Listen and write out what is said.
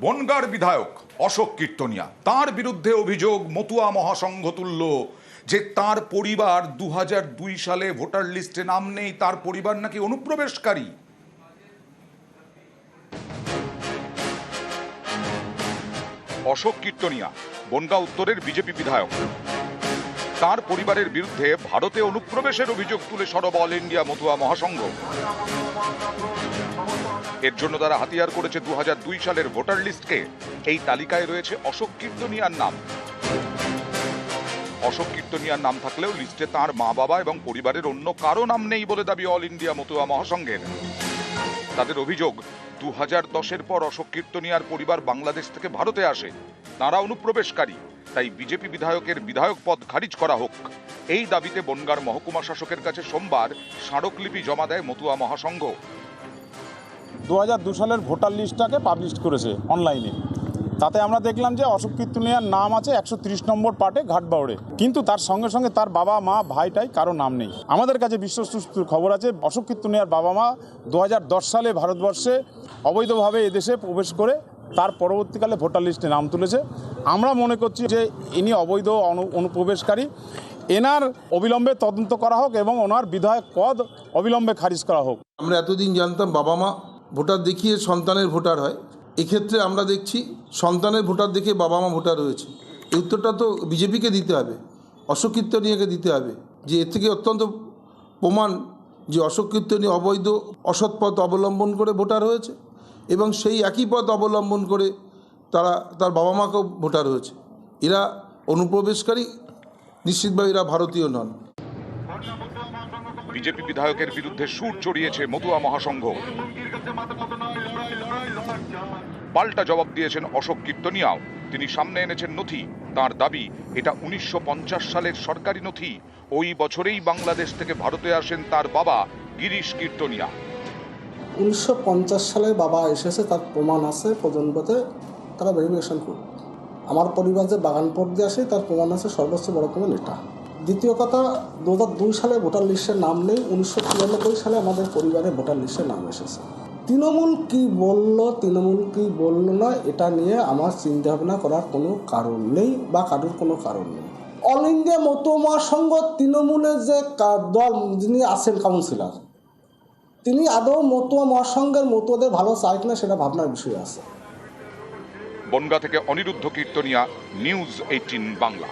বনগার বিধায়ক অশোক কীর্তনিয়া। তার বিরুদ্ধে অভিযোগ মতুয়া মহাসংঘ তুল্য যে তার পরিবার দু সালে ভোটার লিস্টে নাম নেই, তার পরিবার নাকি অনুপ্রবেশকারী। অশোক কীর্তনিয়া, বনগা উত্তরের বিজেপি বিধায়ক। তার পরিবারের বিরুদ্ধে ভারতে অনুপ্রবেশের অভিযোগ তুলে সরব অল ইন্ডিয়া মতুয়া মহাসংঘ। এর জন্য তারা হাতিয়ার করেছে দুহাজার দুই সালের ভোটার লিস্টকে। এই তালিকায় রয়েছে অশোক কীর্তনিয়ার নাম। অশোক কীর্তনিয়ার নাম থাকলেও লিস্টে তার মা বাবা এবং পরিবারের অন্য কারও নাম নেই বলে দাবি অল ইন্ডিয়া মতুয়া মহাসংঘের। তাদের অভিযোগ দু হাজার দশের পর অশোক কীর্তনিয়ার পরিবার বাংলাদেশ থেকে ভারতে আসে। তারা অনুপ্রবেশকারী। তাই বিজেপি বিধায়কের বিধায়ক পদ খারিজ করা হোক। এই দাবিতে বনগার মহকুমা শাসকের কাছে সোমবার স্মারকলিপি জমা দেয় মতুয়া মহাসংঘ। দু দু সালের ভোটার লিস্টটাকে পাবলিশ করেছে অনলাইনে তাতে আমরা দেখলাম যে অশোক কীর্তনিয়ার নাম আছে একশো তিরিশ নম্বর পার্টে ঘাটবাউড়ে। কিন্তু তার সঙ্গে সঙ্গে তার বাবা, মা, ভাইটাই কারও নাম নেই। আমাদের কাছে বিশ্বস্ত খবর আছে, অশোক কীর্তনিয়ার বাবা মা দু হাজার দশ সালে ভারতবর্ষে অবৈধভাবে এদেশে প্রবেশ করে তার পরবর্তীকালে ভোটার লিস্টে নাম তুলেছে। আমরা মনে করছি যে ইনি অবৈধ অনু- অনুপ্রবেশকারী। এনার অবিলম্বে তদন্ত করা হোক এবং ওনার বিধায়ক পদ অবিলম্বে খারিজ করা হোক। আমরা এতদিন জানতাম বাবা মা ভোটার দেখিয়ে সন্তানের ভোটার হয়। এক্ষেত্রে আমরা দেখছি সন্তানের ভোটার দেখে বাবা মা ভোটার হয়েছে। এই উত্তরটা তো বিজেপিকে দিতে হবে, অশোক কীর্তনীয়কে দিতে হবে। যে এর থেকে অত্যন্ত প্রমাণ যে অশোক কীর্তনীয় অবৈধ, অসৎ পথ অবলম্বন করে ভোটার হয়েছে। এবং সেই একই পথ অবলম্বন করে তারা, তার বাবা মাকেও ভোটার হয়েছে। এরা অনুপ্রবেশকারী, নিশ্চিতভাবে এরা ভারতীয় নন। বিজেপি বিধায়কের বিরুদ্ধে সুর চড়িয়েছে মতুয়া মহাসংঘ। পাল্টা জবাব দিয়েছেন অশোক কীর্তনিয়াও। তিনি সামনে এনেছেন নথি। তার দাবি, এটা উনিশশো পঞ্চাশ সালের সরকারি নথি। ওই বছরেই বাংলাদেশ থেকে ভারতে আসেন তার বাবা গিরিশ কীর্তনিয়া। উনিশশো পঞ্চাশ সালে বাবা এসেছে, তার প্রমাণ আছে প্রজন্মতে, তারা ভেরিফিকেশন করবে আমার পরিবার যে বাগানপট দিয়ে আসে তার প্রমাণ আছে সর্বোচ্চ বড় প্রমাণ এটা দ্বিতীয় কথা দু সালে ভোটার লিস্টের নাম নেই, উনিশশো তিরানব্বই সালে আমাদের পরিবারে ভোটার লিস্টের নাম এসেছে। তৃণমূল কি বলল, তৃণমূল কি বলল না, এটা নিয়ে আমার চিন্তা ভাবনা করার কোনো কারণ নেই বা কারোর কোনো কারণ নেই। অল ইন্ডিয়া মতমা সংঘ তৃণমূলের যে দল যিনি আছেন কাউন্সিলর তিনি আদৌ মতুয়া মহাসংঘের মতুয়াদের ভালো চায় কিনা সেটা ভাবনার বিষয় আছে। বনগা থেকে অনিরুদ্ধ কীর্তনিয়া, নিউজ এইটিন বাংলা।